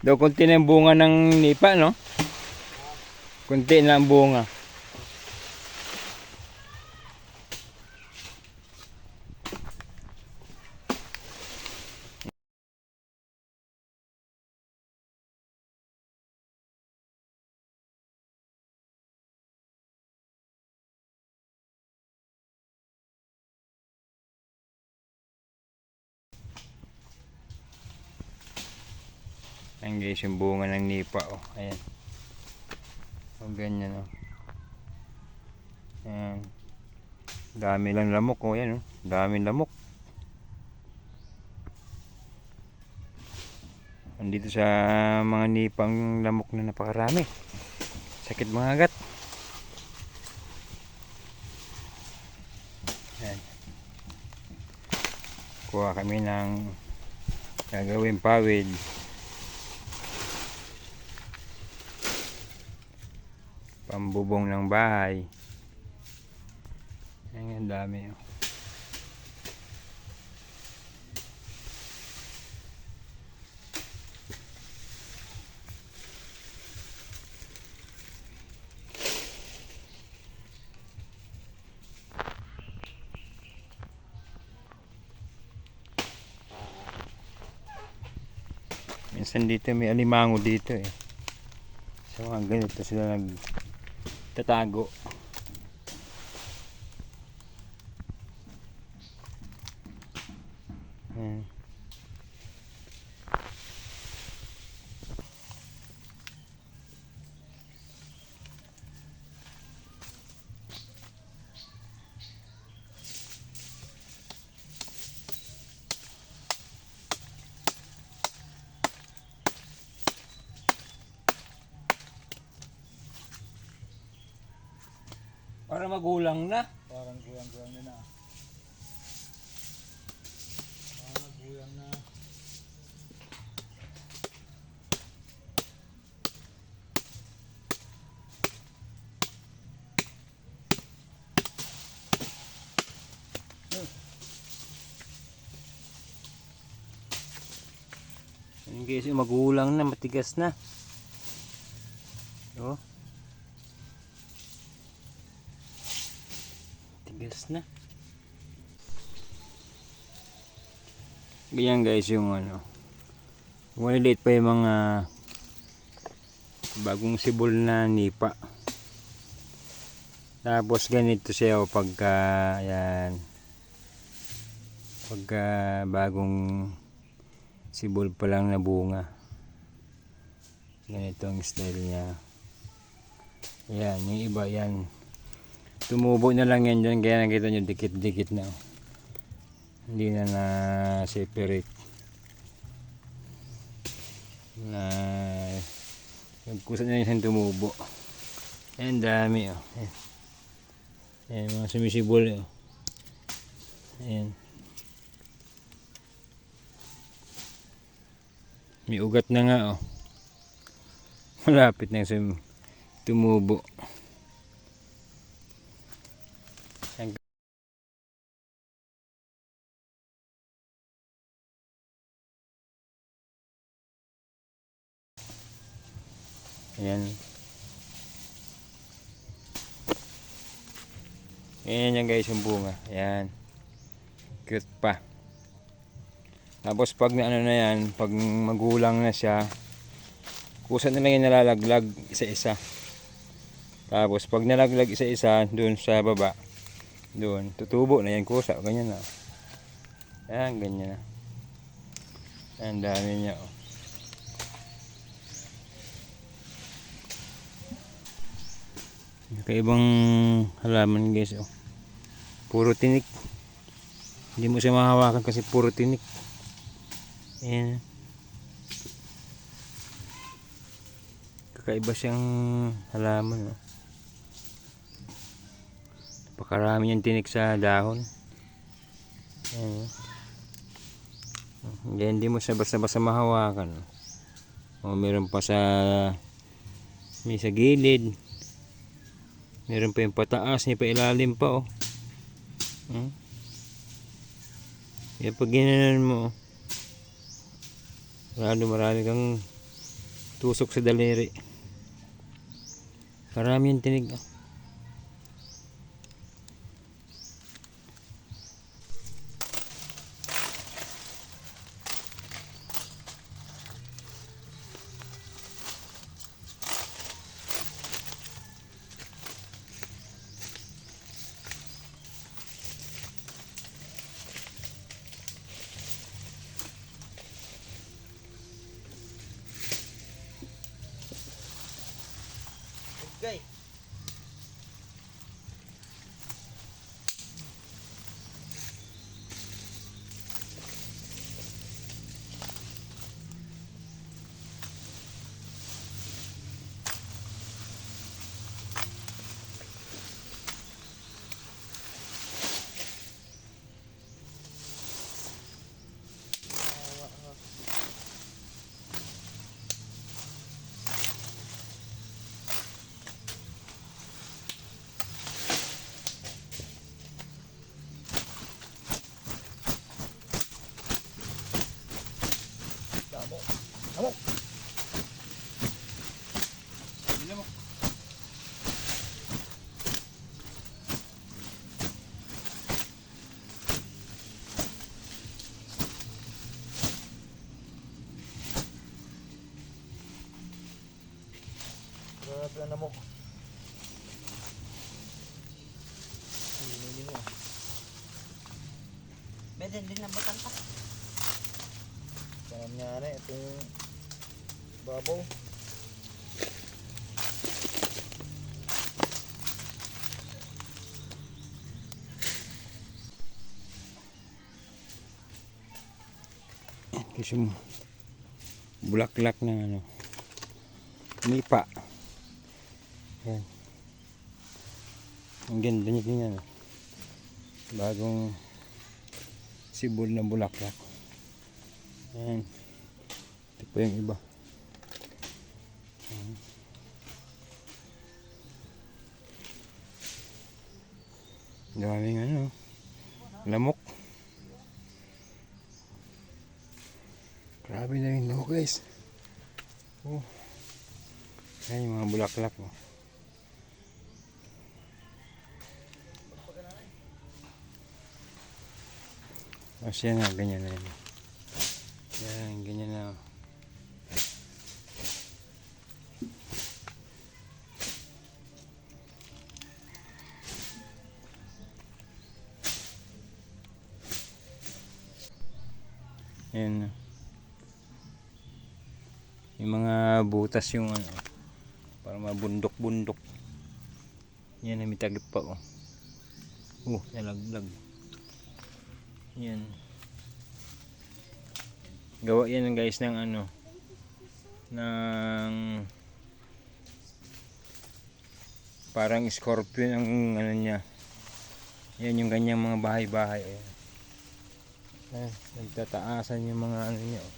Daw konti na yung bunga ng nipa, no? Kunti na ang bunga. Ayan guys, yung bunga ng nipa, oh. Ayan. O ganyan, oh. Ayan. Dami lang lamok, oh. Ayan, oh. Daming lamok. Andito sa mga nipang lamok na napakarami. Sakit mga agat. Ayan. Kuha kami ng gagawin pawid. Pambubong ng bahay. Ayan, ang dami. Oh. Minsan dito may alimango dito eh. So mga ganito sila nag tatago. Para magulang na. Parang guyang-guyang na na. Ah, guyang na. Guys, magulang na, matigas na. Oh. Tigas na. Ganyan guys yung ano. Maliliit pa yung mga bagong sibol na nipa. Tapos ganito siya o pagka yan. Pagka bagong sibol pa lang na bunga. Ganito ang style niya. Yan, yung iba yan. Tumubo na lang yan dyan, kaya nakita nyo dikit-dikit na. oh. Hindi na na separate. Na nagkusa na yung tumubo. Yan, dami oh. Yan. Yan, mga sumisibol oh. Ayan. May ugat na nga oh. Malapit na yung tumubo. Ayan. Ayan yan guys yung bunga. Ayan. Cute pa. Tapos pag na ano na yan, pag magulang na siya, kusa na lang yung nalalaglag isa-isa. Tapos pag nalaglag isa-isa doon sa baba, doon, tutubo na yan kusa, ganyan na. Ayan, ganyan na. Ayan, dami niya. Oh. Kakaibang halaman guys. Oh. Puro tinik. Hindi mo siya mahawakan kasi puro tinik. Ayan. Kakaiba siyang halaman. Oh. Napakarami niyang tinik sa dahon. Ayan. oh. Hindi, hindi mo siya basta-basta mahawakan. O meron pa sa may sa gilid. Meron pa yung pataas, may pa ilalim pa oh. Hmm? Kaya pag ginanon mo, marami marami kang Tusok sa daliri. Karami yung tinig. oh. Pwede din na batang ka. Parang nangyari, ito yung babaw. Kasi. Bulaklak ng ano. Nipa. Yan. Ang ganda niya. Bagong sibol na bulaklak. Yan. Ito pa yung iba. Yan. Daming ano. Lamok. Grabe na rin no guys. Oh. Yan yung mga bulaklak oh. O siya na, ganyan na yun. Yan, ganyan na. oh. Yan. oh. Yung mga butas yung ano. Para mabundok-bundok. Yan, may tagip pa oh. Oh, nalaglag. Yan. Gawa yan guys ng ano ng parang scorpion ang ano niya. Yan yung ganyang mga bahay-bahay. Ayan. Ayan, nagtataasan yung mga ano niya. oh.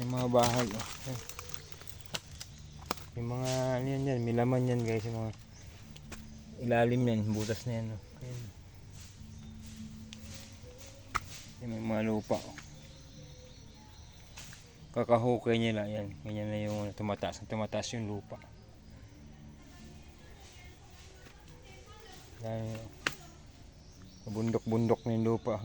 Yung mga bahay. Oh. Yung mga ano yan yan, may laman yan guys. Yung mga ilalim yan, butas na yan. Oh. Ayan. Yan may mga lupa. oh. Kakahukay nila yan. Ganyan na yung ano, tumataas. Tumataas yung lupa. Yan. Bundok-bundok na yung lupa.